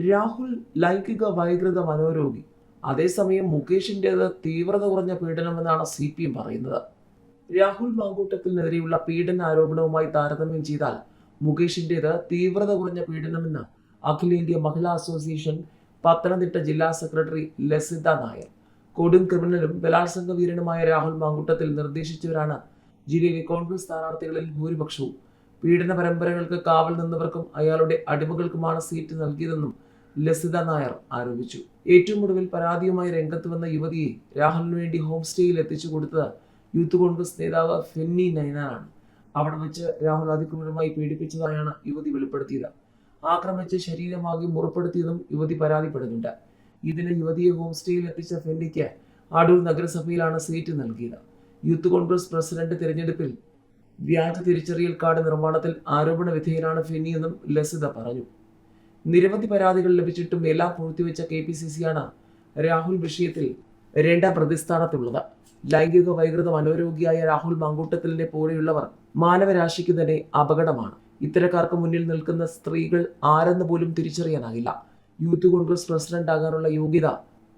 രാഹുൽ ലൈംഗിക വൈകൃത മനോരോഗി. അതേസമയം മുകേഷിന്റേത് തീവ്രത കുറഞ്ഞ പീഡനമെന്നാണ് സി പി എം പറയുന്നത്. രാഹുൽ മാങ്കൂട്ടത്തിനെതിരെയുള്ള പീഡന ആരോപണവുമായി താരതമ്യം ചെയ്താൽ മുകേഷിന്റേത് തീവ്രത കുറഞ്ഞ പീഡനമെന്ന് അഖിലേന്ത്യാ മഹിളാ അസോസിയേഷൻ പത്തനംതിട്ട ജില്ലാ സെക്രട്ടറി ലസിത നായർ. കൊടും ക്രിമിനലും ബലാത്സംഗ വീരനുമായ രാഹുൽ മാങ്കൂട്ടത്തിൽ നിർദ്ദേശിച്ചവരാണ് ജില്ലയിലെ കോൺഗ്രസ് സ്ഥാനാർത്ഥികളിൽ ഭൂരിപക്ഷവും. പീഡന പരമ്പരകൾക്ക് കാവൽ നിന്നവർക്കും അയാളുടെ അടിമകൾക്കുമാണ് സീറ്റ് നൽകിയതെന്നും ലസിത നായർ ആരോപിച്ചു. ഏറ്റവും ഒടുവിൽ പരാതിയുമായി രംഗത്ത് വന്ന യുവതിയെ രാഹുലിന് വേണ്ടി ഹോം സ്റ്റേയിൽ എത്തിച്ചു കൊടുത്തത് യൂത്ത് കോൺഗ്രസ് നേതാവ് ഫെന്നി നൈനാണ് അവിടെ വെച്ച് രാഹുൽ അതിക്രൂരമായി പീഡിപ്പിച്ചതായാണ് യുവതി വെളിപ്പെടുത്തിയത്. ആക്രമിച്ച് ശരീരമാകെ മുറപ്പെടുത്തിയതും യുവതി പരാതിപ്പെടുന്നുണ്ട്. ഇതിന് യുവതിയെ ഹോം സ്റ്റേയിൽ എത്തിച്ച ഫെന്നിക്ക് അടൂർ നഗരസഭയിലാണ് സീറ്റ് നൽകിയത്. യൂത്ത് കോൺഗ്രസ് പ്രസിഡന്റ് തിരഞ്ഞെടുപ്പിൽ വ്യാജ തിരിച്ചറിയൽ കാർഡ് നിർമ്മാണത്തിൽ ആരോപണ വിധേയനാണ് ഫെന്നിയെന്നും ലസിത പറഞ്ഞു. നിരവധി പരാതികൾ ലഭിച്ചിട്ടും എല്ലാം പൂഴ്ത്തിവെച്ച കെ പി സി സിയാണ് രാഹുൽ വിഷയത്തിൽ രണ്ടാം പ്രതിസ്ഥാനത്തുള്ളത്. ലൈംഗിക വൈകൃതം മനോരോഗിയായ രാഹുൽ മങ്കൂട്ടത്തിലിനെ പോലെയുള്ളവർ മാനവരാശിക്ക് തന്നെ അപകടമാണ്. ഇത്തരക്കാർക്ക് മുന്നിൽ നിൽക്കുന്ന സ്ത്രീകൾ ആരെന്ന് പോലും തിരിച്ചറിയാനാകില്ല. യൂത്ത് കോൺഗ്രസ് പ്രസിഡന്റ് ആകാനുള്ള യോഗ്യത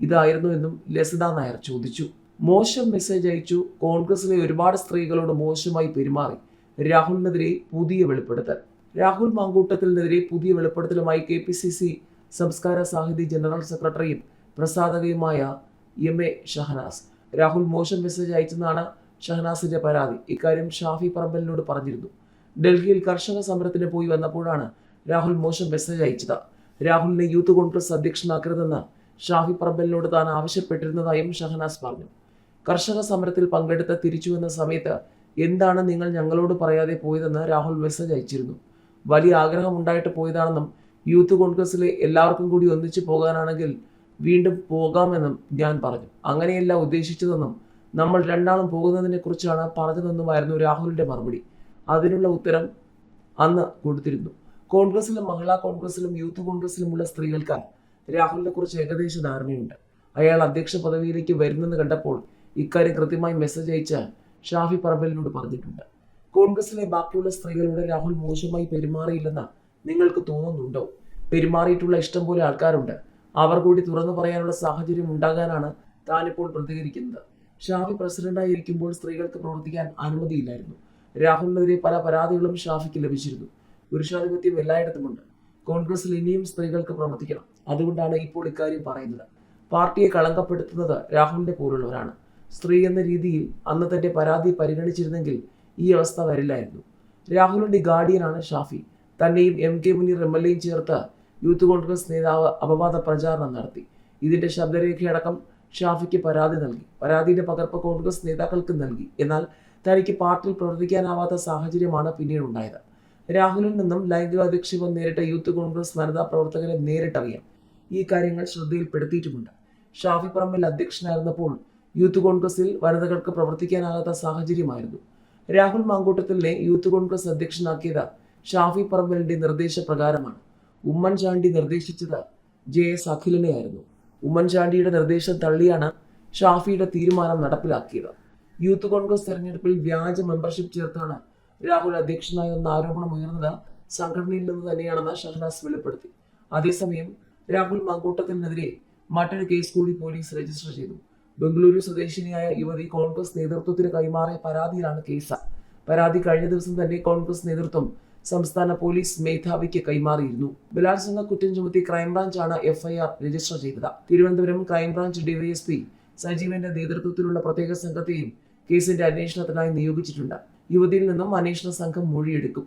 ഇതായിരുന്നു എന്നും ലസിത നായർ ചോദിച്ചു. മോശം മെസ്സേജ് അയച്ചു. കോൺഗ്രസിലെ ഒരുപാട് സ്ത്രീകളോട് മോശമായി പെരുമാറി. രാഹുലിനെതിരെ പുതിയ വെളിപ്പെടുത്തൽ. രാഹുൽ മാങ്കൂട്ടത്തിനെതിരെ പുതിയ വെളിപ്പെടുത്തലുമായി K P C C Samskara Sahithi general സെക്രട്ടറിയും പ്രസാധകയുമായ എം എ ഷഹനാസ്. രാഹുൽ മോശം മെസ്സേജ് അയച്ചെന്നാണ് ഷഹനാസിന്റെ പരാതി. ഇക്കാര്യം ഷാഫി പറമ്പലിനോട് പറഞ്ഞിരുന്നു. ഡൽഹിയിൽ കർഷക സമരത്തിന് പോയി വന്നപ്പോഴാണ് രാഹുൽ മോശം മെസ്സേജ് അയച്ചത്. രാഹുലിനെ യൂത്ത് കോൺഗ്രസ് അധ്യക്ഷനാക്കരുതെന്ന് ഷാഫി പറമ്പലിനോട് താൻ ആവശ്യപ്പെട്ടിരുന്നതായും ഷഹനാസ് പറഞ്ഞു. കർഷക സമരത്തിൽ പങ്കെടുത്ത് തിരിച്ചു വന്ന സമയത്ത് എന്താണ് നിങ്ങൾ ഞങ്ങളോട് പറയാതെ പോയതെന്ന് രാഹുൽ മെസ്സേജ് അയച്ചിരുന്നു. വലിയ ആഗ്രഹം ഉണ്ടായിട്ട് പോയതാണെന്നും യൂത്ത് കോൺഗ്രസ്സിലെ എല്ലാവർക്കും കൂടി ഒന്നിച്ചു പോകാനാണെങ്കിൽ വീണ്ടും പോകാമെന്നും ഞാൻ പറഞ്ഞു. അങ്ങനെയല്ല ഉദ്ദേശിച്ചതെന്നും നമ്മൾ രണ്ടാളും പോകുന്നതിനെ കുറിച്ചാണ് പറഞ്ഞതെന്നുമായിരുന്നു രാഹുലിന്റെ മറുപടി. അതിനുള്ള ഉത്തരം അന്ന് കൊടുത്തിരുന്നു. കോൺഗ്രസിലും മഹിളാ കോൺഗ്രസിലും യൂത്ത് കോൺഗ്രസിലുമുള്ള സ്ത്രീകൾക്ക് രാഹുലിനെ കുറിച്ച് ഏകദേശ ധാരണയുണ്ട്. അയാൾ അധ്യക്ഷ പദവിയിലേക്ക് വരുന്നെന്ന് കണ്ടപ്പോൾ ഇക്കാര്യം കൃത്യമായി മെസ്സേജ് അയച്ച് ഷാഫി പറമ്പലിനോട് പറഞ്ഞിട്ടുണ്ട്. കോൺഗ്രസിലെ ബാക്കിയുള്ള സ്ത്രീകളോട് രാഹുൽ മോശമായി പെരുമാറിയില്ലെന്ന് നിങ്ങൾക്ക് തോന്നുന്നുണ്ടോ? പെരുമാറിയിട്ടുള്ള ഇഷ്ടം പോലെ ആൾക്കാരുണ്ട്. അവർ കൂടി തുറന്നു പറയാനുള്ള സാഹചര്യം ഉണ്ടാകാനാണ് താനിപ്പോൾ പ്രതികരിക്കുന്നത്. ഷാഫി പ്രസിഡന്റായിരിക്കുമ്പോൾ സ്ത്രീകൾക്ക് പ്രവർത്തിക്കാൻ അനുമതിയില്ലായിരുന്നു. രാഹുലിനെതിരെ പല പരാതികളും ഷാഫിക്ക് ലഭിച്ചിരുന്നു. പുരുഷാധിപത്യം എല്ലായിടത്തുമുണ്ട്. കോൺഗ്രസിൽ ഇനിയും സ്ത്രീകൾക്ക് പ്രവർത്തിക്കണം. അതുകൊണ്ടാണ് ഇപ്പോൾ ഇക്കാര്യം പറയുന്നത്. പാർട്ടിയെ കളങ്കപ്പെടുത്തുന്നത് രാഹുലിന്റെ പോലുള്ളവരാണ്. സ്ത്രീ എന്ന രീതിയിൽ അന്ന് തന്റെ പരാതി പരിഗണിച്ചിരുന്നെങ്കിൽ ഈ അവസ്ഥ വരില്ലായിരുന്നു. രാഹുലിന്റെ ഗാർഡിയനാണ് ഷാഫി. തന്നെയും M K Muneer M L എയും ചേർത്ത് യൂത്ത് കോൺഗ്രസ് നേതാവ് അപവാദ പ്രചാരണം നടത്തി. ഇതിന്റെ ശബ്ദരേഖയടക്കം ഷാഫിക്ക് പരാതി നൽകി. പരാതിയുടെ പകർപ്പ് കോൺഗ്രസ് നേതാക്കൾക്ക് നൽകി. എന്നാൽ തനിക്ക് പാർട്ടിയിൽ പ്രവർത്തിക്കാനാവാത്ത സാഹചര്യമാണ് പിന്നീട് ഉണ്ടായത്. രാഹുലിൽ നിന്നും ലൈംഗിക അധിക്ഷേപം നേരിട്ട യൂത്ത് കോൺഗ്രസ് വനിതാ പ്രവർത്തകരെ നേരിട്ടറിയാം. ഈ കാര്യങ്ങൾ ശ്രദ്ധയിൽപ്പെടുത്തിയിട്ടുമുണ്ട്. ഷാഫി പറമ്പിൽ അധ്യക്ഷനായിരുന്നപ്പോൾ യൂത്ത് കോൺഗ്രസിൽ വനിതകൾക്ക് പ്രവർത്തിക്കാനാകാത്ത സാഹചര്യമായിരുന്നു. രാഹുൽ മാങ്കൂട്ടത്തിലെ യൂത്ത് കോൺഗ്രസ് അധ്യക്ഷനാക്കിയത് ഷാഫി പറമ്പലിന്റെ നിർദ്ദേശപ്രകാരമാണ്. ഉമ്മൻചാണ്ടി നിർദ്ദേശിച്ചത് ജെ എസ് അഖിലിനെയായിരുന്നു. ഉമ്മൻചാണ്ടിയുടെ നിർദ്ദേശം തള്ളിയാണ് ഷാഫിയുടെ തീരുമാനം നടപ്പിലാക്കിയത്. യൂത്ത് കോൺഗ്രസ് തെരഞ്ഞെടുപ്പിൽ വ്യാജ മെമ്പർഷിപ്പ് ചേർത്താണ് രാഹുൽ അധ്യക്ഷനായെന്ന ആരോപണം ഉയർന്നത് സംഘടനയിൽ നിന്ന് തന്നെയാണെന്ന് ഷഹനാസ് വെളിപ്പെടുത്തി. അതേസമയം രാഹുൽ മാങ്കൂട്ടത്തിനെതിരെ മറ്റൊരു കേസ് കൂടി പോലീസ് രജിസ്റ്റർ ചെയ്തു. ബംഗളൂരു സ്വദേശിനിയായ ഈ കോൺഗ്രസ് നേതൃത്വത്തിന് കൈമാറിയ പരാതിയിലാണ് കേസ്. പരാതി കഴിഞ്ഞ ദിവസം തന്നെ കോൺഗ്രസ് നേതൃത്വം സംസ്ഥാന പോലീസ് മേധാവിക്ക് കൈമാറിയിരുന്നു. ബലാത്സംഗ കുറ്റം ചുമത്തി ക്രൈംബ്രാഞ്ചാണ് എഫ്ഐആർ രജിസ്റ്റർ ചെയ്തത്. തിരുവനന്തപുരം ക്രൈംബ്രാഞ്ച് ഡിവൈഎസ്പി സജീവന്റെ നേതൃത്വത്തിലുള്ള പ്രത്യേക സംഘത്തെയും കേസിന്റെ അന്വേഷണത്തിനായി നിയോഗിച്ചിട്ടുണ്ട്. യുവതിയിൽ നിന്നും അന്വേഷണ സംഘം മൊഴിയെടുക്കും.